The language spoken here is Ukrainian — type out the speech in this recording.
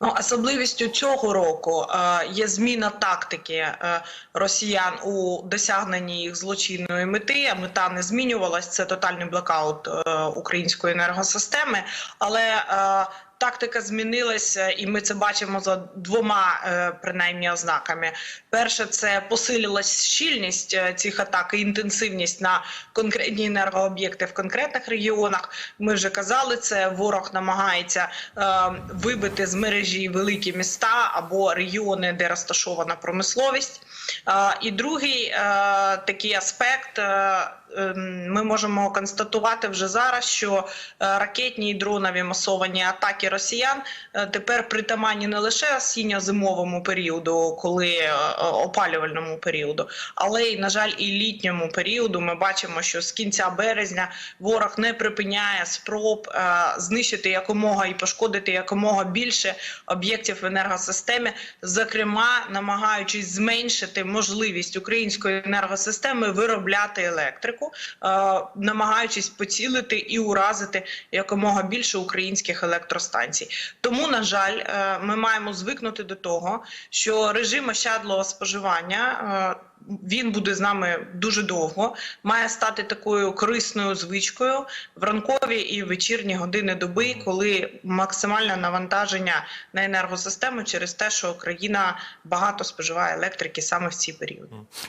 Ну, особливістю цього року е, є зміна тактики е, росіян у досягненні їх злочинної мети. А мета не змінювалась. Це тотальний блокаут е, української енергосистеми, але е, Тактика змінилася, і ми це бачимо за двома е, принаймні ознаками. Перше, це посилилась щільність е, цих атак і інтенсивність на конкретні енергооб'єкти в конкретних регіонах. Ми вже казали, це ворог намагається е, вибити з мережі великі міста або регіони, де розташована промисловість. І другий такий аспект. Ем, ми можемо констатувати вже зараз, що ракетні і дронові масовані атаки росіян е, тепер притаманні не лише осінньо-зимовому періоду, коли е, опалювальному періоду, але й на жаль, і літньому періоду. Ми бачимо, що з кінця березня ворог не припиняє спроб е, знищити якомога і пошкодити якомога більше об'єктів в енергосистемі, зокрема намагаючись зменшити можливість української енергосистеми виробляти електрику, намагаючись поцілити і уразити якомога більше українських електростанцій. Тому, на жаль, е, ми маємо звикнути до того, що режим ощадлого споживання. е, Він буде з нами дуже довго, має стати такою корисною звичкою в ранкові і вечірні години доби, коли максимальне навантаження на енергосистему через те, що країна багато споживає електрики саме в ці періоди.